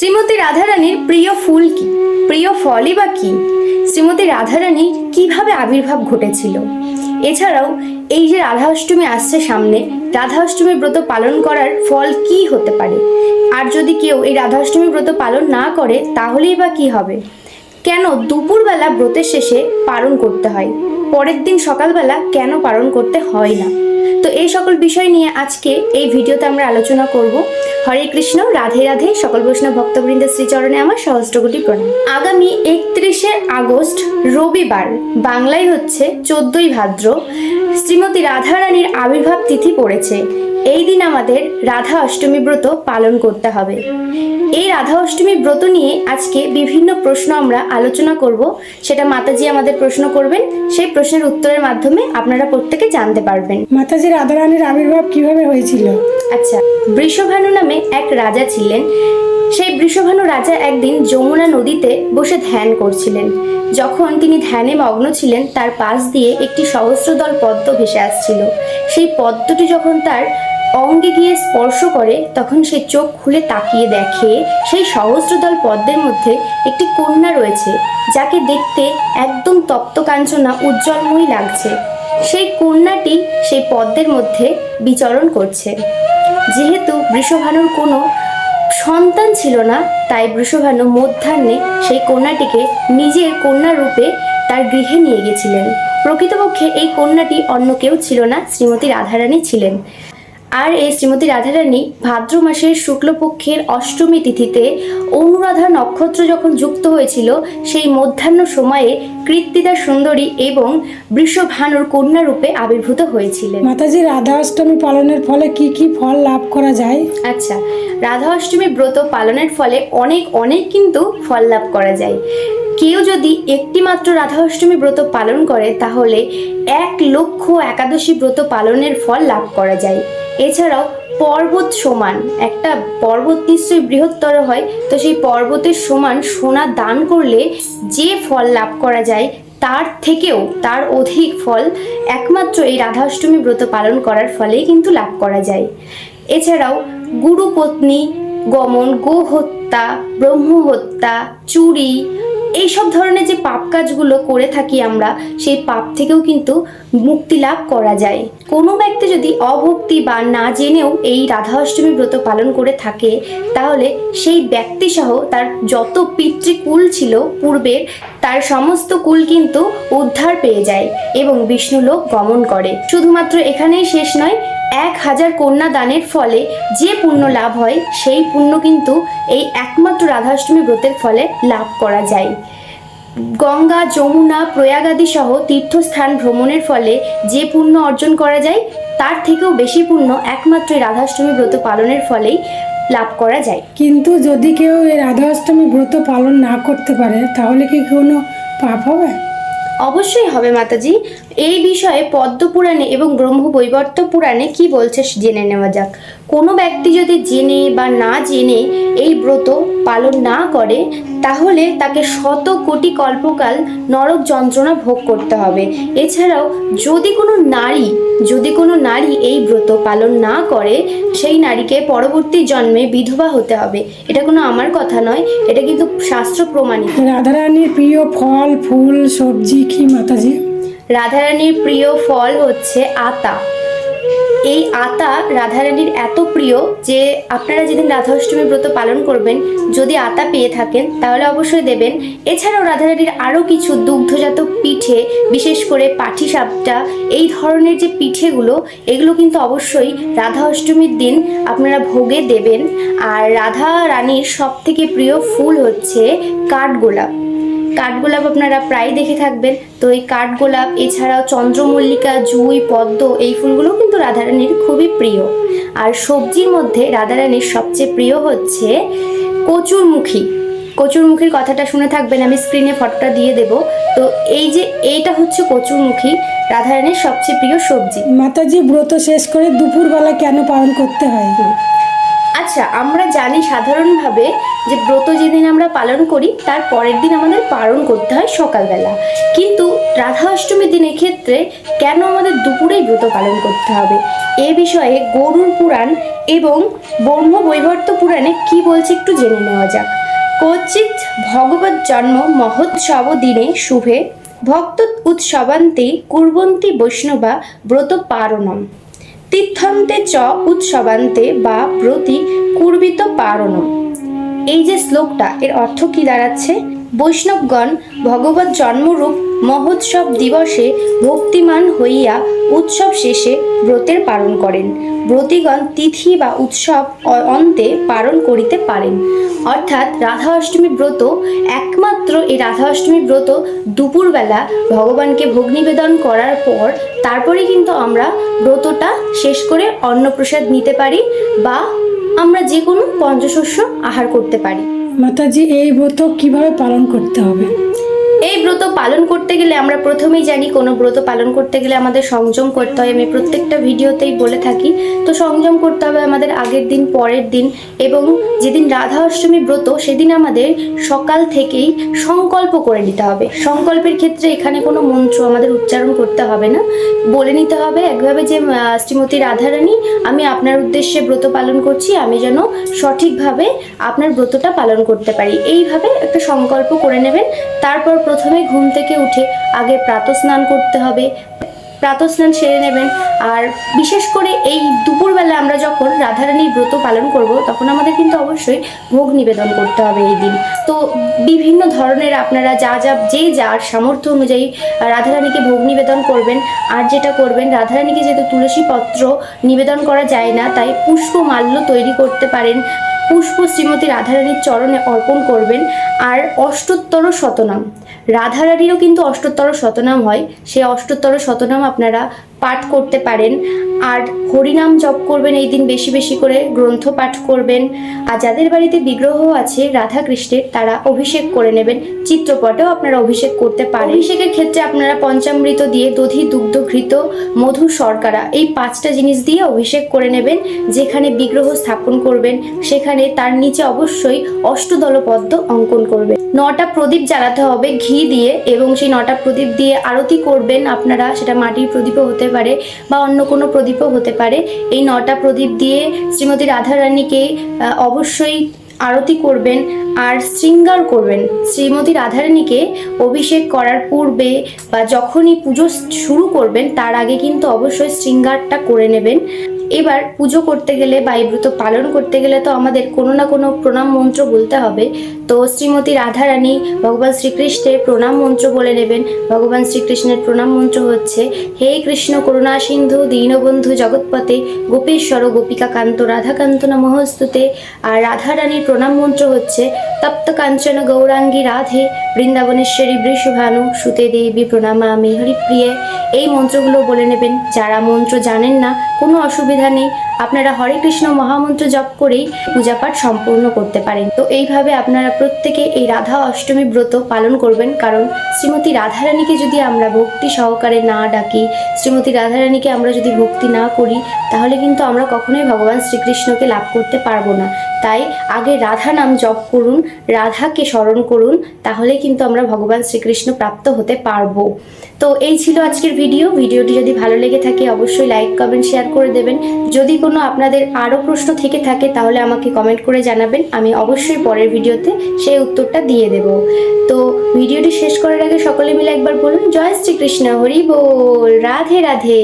শ্রীমতী রাধারানীর প্রিয় ফুল কি? প্রিয় ফলই বা কি? শ্রীমতী রাধারানীর কীভাবে আবির্ভাব ঘটেছিল? এছাড়াও এই যে রাধা অষ্টমী আসছে সামনে রাধা অষ্টমী ব্রত পালন করার ফল কি হতে পারে? আর যদি কেউ এই রাধা অষ্টমী ব্রত পালন না করে, তাহলেই বা কি হবে? কেন দুপুরবেলা ব্রতের শেষে পালন করতে হয়? পরের দিন সকালবেলা কেন পালন করতে হয় না? এই সকল বিষয় নিয়ে আজকে এই ভিডিওতে আমরা আলোচনা করব। হরে কৃষ্ণ, রাধে রাধে, সকল বৈষ্ণব ভক্তবৃন্দের শ্রীচরণে আমার সহস্রকোটি প্রণাম। আগামী একত্রিশে আগস্ট রবিবার বাংলায় হচ্ছে চোদ্দই ভাদ্র, শ্রীমতী রাধারানীর আবির্ভাব তিথি পড়েছে। এই দিন আমাদের রাধা অষ্টমী ব্রত পালন করতে হবে। এই রাধা অষ্টমী ব্রত নিয়ে আজকে বিভিন্ন প্রশ্ন আমরা আলোচনা করব। সেটা মাতাজি আমাদের প্রশ্ন করবেন। সেই প্রশ্নের উত্তরের মাধ্যমে আপনারা প্রত্যেকে জানতে পারবেন। মাতাজি রাধারানীর আবির্ভাব কীভাবে হয়েছিল? আচ্ছা বৃষভানু নামে এক রাজা ছিলেন। সেই বৃষভানু রাজা একদিন যমুনা নদীতে বসে ধ্যান করছিলেন। যখন তিনি ধ্যানে মগ্ন ছিলেন, তার পাশ দিয়ে একটি সহস্রদল পদ্ম ভেসে আসছিল। সেই পদ্মটি যখন তার অঙ্গে গিয়ে স্পর্শ করে, তখন সে চোখ খুলে তাকিয়ে দেখে, সেই সহস্রদল পদ্মের মধ্যে একটি কন্যা রয়েছে, যাকে দেখতে একদম তপ্ত কাঞ্চনা, উজ্জ্বলময়ী লাগছে। সেই কন্যাটি সেই পদ্মের মধ্যে বিচরণ করছে। যেহেতু বৃষভানুর কোনো সন্তান ছিল না, তাই বৃষভানু মধ্যাহ্নে সেই কন্যাটিকে নিজের কন্যা রূপে তার গৃহে নিয়ে গেছিলেন। প্রকৃতপক্ষে এই কন্যাটি অন্য কেউ ছিল না, শ্রীমতী রাধারানী ছিলেন। আর এই শ্রীমতী রাধারানী ভাদ্র মাসের শুক্লপক্ষের অষ্টমী তিথিতে অনুরাধা নক্ষত্র যখন যুক্ত হয়েছিল সেই মধ্যাহ্ন সময়ে কৃত্তিদা সুন্দরী এবং বৃষভানুর কন্যা রূপে আবির্ভূত হয়েছিলেন। মাতাজি রাধা অষ্টমী পালনের ফলে কি কি ফল লাভ করা যায়? আচ্ছা রাধা অষ্টমী ব্রত পালনের ফলে অনেক অনেক কিন্তু ফল লাভ করা যায়। কেউ যদি একটি মাত্র রাধা অষ্টমী ব্রত পালন করে, তাহলে এক লক্ষ একাদশী ব্রত পালনের ফল লাভ করা যায়। এছাড়াও পর্বত সমান, একটা পর্বত নিশ্চয়ই বৃহত্তর হয়, তো সেই পর্বতের সমান সোনা দান করলে যে ফল লাভ করা যায়, তার থেকেও তার অধিক ফল একমাত্র এই রাধা অষ্টমী ব্রত পালন করার ফলেই কিন্তু লাভ করা যায়। এছাড়াও গুরুপত্নী গমন গো হত্যা ব্রহ্ম হত্যা চুরি এইসব ধরনের যে পাপ কাজগুলো করে থাকি আমরা, সেই পাপ থেকেও কিন্তু মুক্তি লাভ করা যায়। কোনো ব্যক্তি যদি অভক্তি বা না জেনেও এই রাধা অষ্টমী ব্রত পালন করে থাকে, তাহলে সেই ব্যক্তি সহ তার যত পিতৃকুল ছিল পূর্বের, তার সমস্ত কুল কিন্তু উদ্ধার পেয়ে যায় এবং বিষ্ণুলোক গমন করে। শুধুমাত্র এখানেই শেষ নয় এক হাজার কন্যা দানের ফলে যে পুণ্য লাভ হয়, সেই পুণ্য কিন্তু এই একমাত্র রাধাষ্টমী ব্রতের ফলে লাভ করা যায়। গঙ্গা, যমুনা, প্রয়াগাদি সহ তীর্থস্থান ভ্রমণের ফলে যে পুণ্য অর্জন করা যায়, তার থেকেও বেশি পুণ্য একমাত্র রাধাষ্টমী ব্রত পালনের ফলেই লাভ করা যায়। কিন্তু যদি কেউ এই রাধাষ্টমী ব্রত পালন না করতে পারে, তাহলে কি কোনো পাপ হবে? অবশ্যই হবে মাতাজি। এই বিষয়ে পদ্ম পুরাণে এবং ব্রহ্ম বৈবর্ত পুরাণে কি বলছে জেনে নেওয়া যাক। কোনো ব্যক্তি যদি জেনে বা না জেনে এই ব্রত পালন না করে, তাহলে তাকে শত কোটি কল্পকাল নরক যন্ত্রণা ভোগ করতে হবে। এছাড়াও যদি কোনো নারী, যদি কোনো নারী এই ব্রত পালন না করে, সেই নারীকে পরবর্তী জন্মে বিধবা হতে হবে। এটা কোনো আমার কথা নয়, এটা কিন্তু শাস্ত্র প্রমাণিত। রাধারানীর প্রিয় ফল, ফুল, সবজি কি, মাতাজি? রাধারানীর প্রিয় ফল হচ্ছে আতা। এই আতা রাধারানীর এত প্রিয় যে আপনারা যেদিন রাধা অষ্টমী ব্রত পালন করবেন, যদি আতা পেয়ে থাকেন, তাহলে অবশ্যই দেবেন। এছাড়াও রাধারানীর আরও কিছু দুগ্ধজাত পিঠে, বিশেষ করে পাটিসাপটা, এই ধরনের যে পিঠেগুলো, এগুলো কিন্তু অবশ্যই রাধা অষ্টমীর দিন আপনারা ভোগে দেবেন। আর রাধা রানীর সব থেকে প্রিয় ফুল হচ্ছে কাঠগোলাপ। কাঠগোলাপ আপনারা প্রায় দেখে থাকবেন। তো এই কাঠগোলাপ এছাড়াও চন্দ্রমল্লিকা, জুই, পদ্ম, এই ফুলগুলো কিন্তু রাধারানীর খুবই প্রিয়। আর সবজির মধ্যে রাধারানীর সবচেয়ে প্রিয় হচ্ছে কচুরমুখী। কচুরমুখীর কথাটা শুনে থাকবেন, আমি স্ক্রিনে ফটোটা দিয়ে দেব। তো এই যে, এইটা হচ্ছে কচুরমুখী, রাধারানীর সবচেয়ে প্রিয় সবজি। মাতাজি, ব্রত শেষ করে দুপুরবেলা কেন পালন করতে হয়? আচ্ছা আমরা জানি সাধারণভাবে যে ব্রত যেদিন আমরা পালন করি, তার পরের দিন আমাদের পালন করতে হয় সকালবেলা। কিন্তু রাধা অষ্টমীর দিনের ক্ষেত্রে কেন আমাদের দুপুরেই ব্রত পালন করতে হবে? এ বিষয়ে গরুর পুরাণ এবং ব্রহ্ম বৈবর্ত পুরাণে কি বলছে একটু জেনে নেওয়া যাক। কচিত ভগবত জন্ম মহোৎসব দিনে শুভে ভক্ত উৎসবান্তে কুর্বন্তি বৈষ্ণবা ব্রত পারণম। তীর্থন্তে চ উৎসবান্তে বা প্রতি কুর্বিত পারণ। এই যে শ্লোকটা, এর অর্থ কি দাঁড়াচ্ছে? বৈষ্ণবগণ ভগবত জন্মরূপ মহোৎসব দিবসে ভক্তিমান হইয়া উৎসব শেষে ব্রতের পালন করেন। ব্রতীগণ তিথি বা উৎসব অন্তে পালন করিতে পারেন। অর্থাৎ রাধা অষ্টমী ব্রত, একমাত্র এই রাধা অষ্টমী ব্রত দুপুরবেলা ভগবানকে ভোগ নিবেদন করার পর তারপরে কিন্তু আমরা ব্রতটা শেষ করে অন্নপ্রসাদ নিতে পারি বা আমরা যে কোনো পঞ্চশস্য আহার করতে পারি। মাতাজি, এই ব্রত কীভাবে পালন করতে হবে? এই ব্রত পালন করতে গেলে আমরা প্রথমেই জানি কোনো ব্রত পালন করতে গেলে আমাদের সংযম করতে হয়। আমি প্রত্যেকটা ভিডিওতেই বলে থাকি, তো সংযম করতে হবে আমাদের আগের দিন, পরের দিন এবং যেদিন রাধা অষ্টমী ব্রত সেদিন আমাদের সকাল থেকেই সংকল্প করে নিতে হবে। সংকল্পের ক্ষেত্রে এখানে কোনো মন্ত্র আমাদের উচ্চারণ করতে হবে না। বলে নিতে হবে, একভাবে যে শ্রীমতী রাধারানী, আমি আপনার উদ্দেশ্যে ব্রত পালন করছি, আমি যেন সঠিকভাবে আপনার ব্রতটা পালন করতে পারি। এইভাবে একটা সংকল্প করে নেবেন, তারপর প্রথমে ঘুম থেকে উঠে আগে প্রাতঃস্নান করতে হবে। প্রাতঃস্নান সেরে নেবেন। আর বিশেষ করে এই দুপুরবেলা আমরা যখন রাধারানীর ব্রত পালন করব, তখন আমাদের কিন্তু অবশ্যই ভোগ নিবেদন করতে হবে এই দিন। তো বিভিন্ন ধরনের আপনারা যা যা, যে যার সামর্থ্য অনুযায়ী রাধারানীকে ভোগ নিবেদন করবেন। আর যেটা করবেন, রাধারানীকে যেহেতু তুলসী পত্র নিবেদন করা যায় না, তাই পুষ্প মাল্য তৈরি করতে পারেন। পুষ্প শ্রীমতী রাধারানীর চরণে অর্পণ করবেন। আর অষ্টোত্তর শতনাম, রাধারানীরও কিন্তু অষ্টোত্তর শতনাম হয়। সেই অষ্টোত্তর শতনাম আপনারা পাঠ করতে পারেন। আর হরিনাম জপ করবেন এই দিন বেশি বেশি করে, গ্রন্থ পাঠ করবেন। আর যাদের বাড়িতে বিগ্রহ আছে রাধা কৃষ্ণের তারা অভিষেক করে নেবেন। চিত্রপটেও আপনারা অভিষেক করতে পারেন। অভিষেকের ক্ষেত্রে আপনারা পঞ্চামৃত দিয়ে দধি, দুগ্ধ, ঘৃত, মধু, শর্করা এই পাঁচটা জিনিস দিয়ে অভিষেক করে নেবেন। যেখানে বিগ্রহ স্থাপন করবেন, সেখানে তার নিচে অবশ্যই অষ্টদল পদ্ম অঙ্কন করবেন। নটা প্রদীপ জ্বালাতে হবে ঘি দিয়ে এবং সেই নটা প্রদীপ দিয়ে আরতি করবেন আপনারা। সেটা মাটির প্রদীপও হতে পারে বা অন্য কোনো প্রদীপও হতে পারে। এই নটা প্রদীপ দিয়ে শ্রীমতী রাধারানীকে অবশ্যই আরতি করবেন আর শৃঙ্গার করবেন। শ্রীমতী রাধারানীকে অভিষেক করার পূর্বে বা যখনই পুজো শুরু করবেন, তার আগে কিন্তু অবশ্যই শৃঙ্গারটা করে নেবেন। এবার পুজো করতে গেলে বা এই ব্রত পালন করতে গেলে তো আমাদের কোনো না কোনো প্রণাম মন্ত্র বলতে হবে। তো শ্রীমতী রাধারানী ভগবান শ্রীকৃষ্ণের প্রণাম মন্ত্র বলে নেবেন। ভগবান শ্রীকৃষ্ণের প্রণাম মন্ত্র হচ্ছে, হে কৃষ্ণ করুণা সিন্ধু, দীনবন্ধু জগৎপতে গোপেশ্বর গোপিকা কান্ত রাধাকান্ত নমস্তুতে। আর রাধারানীর প্রণাম মন্ত্র হচ্ছে, তপ্ত কাঞ্চন গৌরাঙ্গী রাধে, বৃন্দাবনেশ্বরী বৃষভানু, সুতে দেবী প্রণামা প্রণামামি হরিপ্রিয়ে। এই মন্ত্রগুলো বলে নেবেন। যারা মন্ত্র জানেন না, কোনো অসুবিধা নেই। আপনারা হরে কৃষ্ণ মহামন্ত্র জপ করেই পূজাপাঠ সম্পূর্ণ করতে পারেন। তো এইভাবে আপনারা প্রত্যেকে এই রাধা অষ্টমী ব্রত পালন করবেন, কারণ শ্রীমতী রাধারানীকে যদি আমরা ভক্তি সহকারে না ডাকি, শ্রীমতী রাধারানীকে আমরা যদি ভক্তি না করি, তাহলে কিন্তু আমরা কখনোই ভগবান শ্রীকৃষ্ণকে লাভ করতে পারব না। তাই আগে রাধা নাম জপ করুন, রাধাকে স্মরণ করুন তাহলে কিন্তু আমরা ভগবান শ্রীকৃষ্ণ প্রাপ্ত হতে পারব। তো এই ছিল আজকের ভিডিও। ভিডিওটি যদি ভালো লেগে থাকে, অবশ্যই লাইক, কমেন্ট, শেয়ার করে দেবেন। যদি কোনো আপনাদের আরও প্রশ্ন থেকে থাকে, তাহলে আমাকে কমেন্ট করে জানাবেন। আমি অবশ্যই পরের ভিডিওতে সেই উত্তরটা দিয়ে দেব। তো ভিডিওটি শেষ করার আগে সকলে মিলে একবার বলুন, জয় শ্রীকৃষ্ণ, হরি বল, রাধে রাধে।